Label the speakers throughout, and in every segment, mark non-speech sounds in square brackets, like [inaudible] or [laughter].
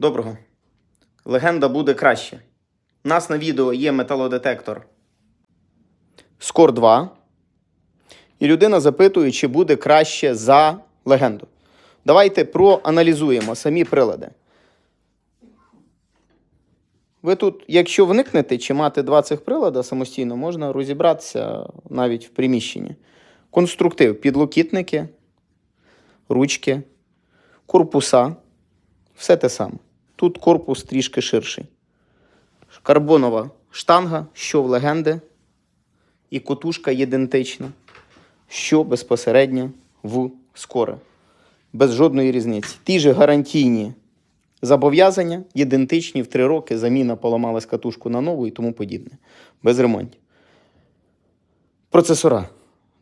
Speaker 1: Доброго. Легенда буде краще. У нас на відео є металодетектор Скор 2. І людина запитує, чи буде краще за легенду. Давайте проаналізуємо самі прилади. Ви тут, якщо вникнете, чи мати два цих прилада самостійно, можна розібратися навіть в приміщенні. Конструктив, підлокітники, ручки, корпуса. Все те саме. Тут корпус трішки ширший. Карбонова штанга, що в легенди, і котушка ідентична, що безпосередньо в скоре. Без жодної різниці. Ті ж гарантійні зобов'язання, ідентичні в три роки, заміна поламалась катушку на нову і тому подібне. Без ремонтів. Процесора.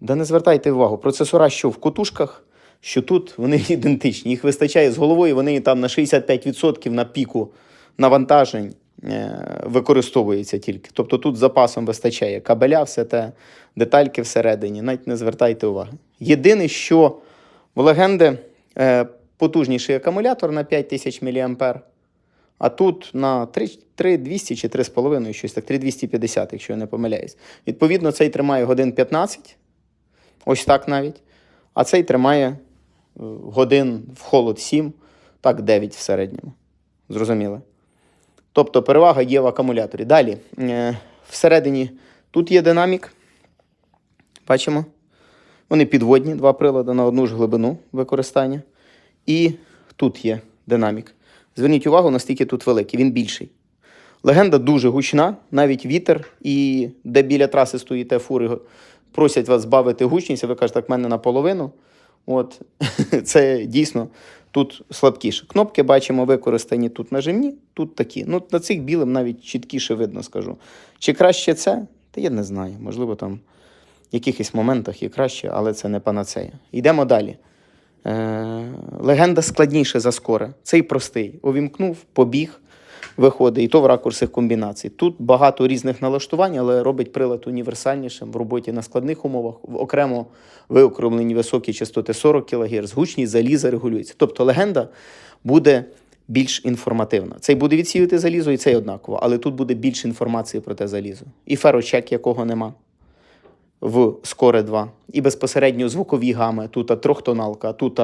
Speaker 1: Да не звертайте увагу, процесора, що в котушках, що тут, вони [laughs] ідентичні. Їх вистачає з головою, вони там на 65% на піку навантажень е, використовуються тільки. Тобто тут запасом вистачає кабеля, все те, детальки всередині, навіть не звертайте уваги. Єдине, що в легенди е, потужніший акумулятор на 5000 мА, а тут на 3200 чи 3,5, щось так, 3250, якщо я не помиляюсь. Відповідно, цей тримає годин 15, ось так навіть. А цей тримає годин в холод 7, так 9 в середньому. Зрозуміло? Тобто перевага є в акумуляторі. Далі, е, всередині тут є динамік. Бачимо. Вони підводні, два прилади на одну ж глибину використання. І тут є динамік. Зверніть увагу, наскільки тут великий, він більший. Легенда дуже гучна, навіть вітер, і де біля траси стоїте фури, просять вас збавити гучність, а ви кажете, так, в мене наполовину. От [laughs] це дійсно тут слабкіше. Кнопки бачимо використані тут нажимні, тут такі. Ну, на цих білим навіть чіткіше видно, скажу. Чи краще це? Та я не знаю. Можливо, там в якихось моментах є краще, але це не панацея. Йдемо далі. Е, легенда складніше за скоре. Цей простий. Увімкнув, побіг, виходить, і то в ракурсних комбінацій. Тут багато різних налаштувань, але робить прилад універсальнішим в роботі на складних умовах, окремо виокремлені високі частоти 40 кГц, гучність заліза регулюється. Тобто легенда буде більш інформативна. Цей буде відсіювати залізо, і цей однаково, але тут буде більше інформації про те залізо. І ферочек, якого нема в Скоре 2. І безпосередньо звукові гами, тут трьохтоналка, тут